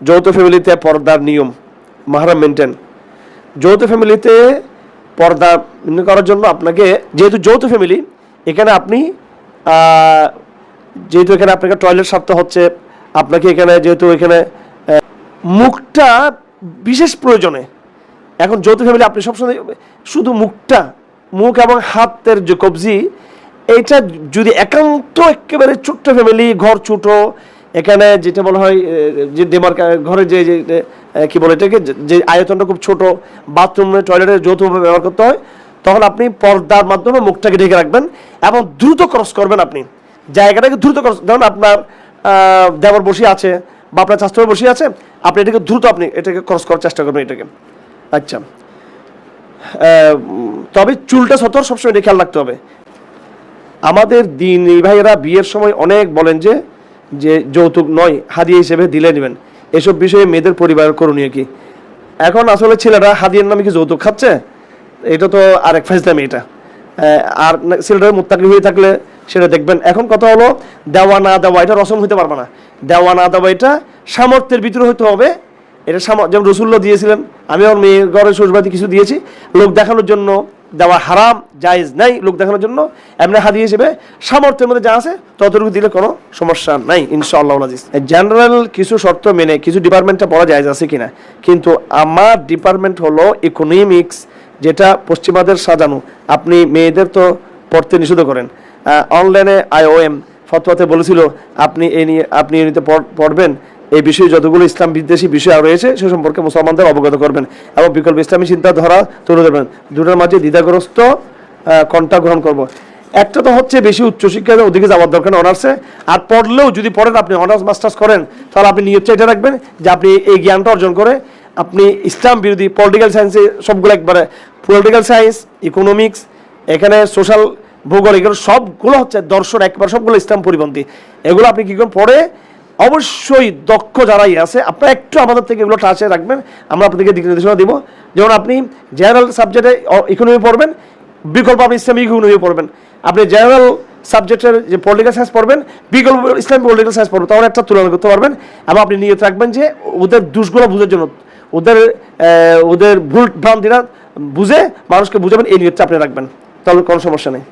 যৌথ ফ্যামিলিতে পর্দার নিয়ম, মাহারাম মেনটেন যৌথ ফ্যামিলিতে পর্দা করার জন্য আপনাকে, যেহেতু যৌথ ফ্যামিলি, এখানে আপনি যেহেতু এখানে আপনাকে টয়লেট সারতে হচ্ছে, আপনাকে এখানে যেহেতু এখানে মুখটা বিশেষ প্রয়োজনে। এখন যৌথ ফ্যামিলি আপনি সবসময়, শুধু মুখটা, মুখ এবং হাতের যে কবজি এটা যদি একান্ত একেবারে ছোট্ট ফ্যামিলি, ঘর ছোট এখানে যেটা বলা হয় যে ডেমার ঘরে যে কি বলে এটাকে, যে- আয়তনটা খুব ছোট, বাথরুমে, টয়লেটে যৌথভাবে ব্যবহার করতে হয়, তখন আপনি পর্দার মাধ্যমে মুখটাকে ঢেকে রাখবেন এবং দ্রুত ক্রস করবেন আপনি। জায়গাটাকে দ্রুত ক্রস, ধরুন আপনার দেবর বসে আছে বা আপনার স্বাস্থ্য বসে আছে, আপনি এটাকে দ্রুত আপনি এটাকে ক্রস করার চেষ্টা করবেন এটাকে। আচ্ছা। তবে চুলটা সতর সবসময় এটা খেয়াল রাখতে হবে। আমাদের দিন ভাইয়েরা বিয়ের সময় অনেক বলেন যে যে যৌতুক নয়, হাদিয়া হিসেবে দিলে নেবেন। এসব বিষয়ে মেয়েদের পরিবার করণীয় কি? এখন আসলে ছেলেরা হাদিয়ার নামে কি যৌতুক খাচ্ছে? এটা তো আরেক ফাইজলামি এটা। আর ছেলেরা মোত্তাকি হয়ে থাকলে সেটা দেখবেন। এখন কথা হলো, দেওয়া না দেওয়া, এটা রসম হতে পারবে না। দেওয়া না দেওয়া এটা সামর্থ্যের ভিতরে হতে হবে। এটা সাম- যেমন রসুল্লাহ দিয়েছিলেন, আমি আমার মেয়ের ঘরে শ্বশুরবাড়িতে কিছু দিয়েছি। লোক দেখানোর জন্য দেওয়া হারাম, জায়েজ নাই লোক দেখানোর জন্য। এমনি হাদিয়ে হিসেবে সামর্থ্যের মধ্যে যা আছে, ততটুকু দিলে কোনো সমস্যা নাই, ইনশাআল্লাহ আজিজ জেনারেল কিছু শর্ত মেনে, কিছু ডিপার্টমেন্টটা পড়া যায় আছে কিনা। কিন্তু আমার ডিপার্টমেন্ট হলো ইকোনমিক্স যেটা পশ্চিমাদের সাজানো। আপনি মেয়েদের তো পড়তে নিষেধ করেন। অনলাইনে আইওএম ফতোয়াতে বলেছিল, আপনি এই নিয়ে, আপনি এ নিতে পড়- পড়বেন। এই বিষয়ে যতগুলো ইসলাম বিদ্বেষী বিষয় রয়েছে, সে সম্পর্কে মুসলমানদের অবগত করবেন এবং বিকল্প ইসলামী চিন্তাধারা তুলে ধরবেন। দুটোর মাঝে দ্বিধাগ্রস্ত কন্টা গ্রহণ করব। একটা তো হচ্ছে বেশি উচ্চশিক্ষার ওদিকে যাওয়ার দরকার অনার্সে। আর পড়লেও যদি পড়েন, আপনি অনার্স, মাস্টার্স করেন, তাহলে আপনি নিয়ত এটা রাখবেন যে আপনি এই জ্ঞানটা অর্জন করে আপনি ইসলাম বিরোধী পলিটিক্যাল সায়েন্সে সবগুলো একবারে পলিটিক্যাল সায়েন্স ইকোনমিক্স এখানে সোশ্যাল ভূগোল এগুলো সবগুলো হচ্ছে দর্শন, একবার সবগুলো ইসলাম পরিপন্থী। এগুলো আপনি কি করেন পড়ে অবশ্যই দক্ষ যারাই আছে, আপনারা একটু আমাদের থেকে এগুলো টাচে রাখবেন। আমরা আপনাদেরকে দিক নির্দেশনা দিব। যেমন আপনি জেনারেল সাবজেক্টে ইকোনমি পড়বেন, বিকল্প আপনি ইসলামিক ইকোনমি পড়বেন। আপনি জেনারেল সাবজেক্টের যে পলিটিক্যাল সায়েন্স পড়বেন, বিকল্প ইসলামিক পলিটিক্যাল সায়েন্স পড়বেন তখন একটা তুলনা করতে পারবেন। এবং আপনি নিয়ত রাখবেন যে ওদের দুষগুলো বুঝার জন্য, ওদের ওদের ভুল ভ্রান্তিরা বুঝে মানুষকে বুঝাবেন, এই নিয়তটা আপনি রাখবেন। তাহলে কোনো সমস্যা নেই।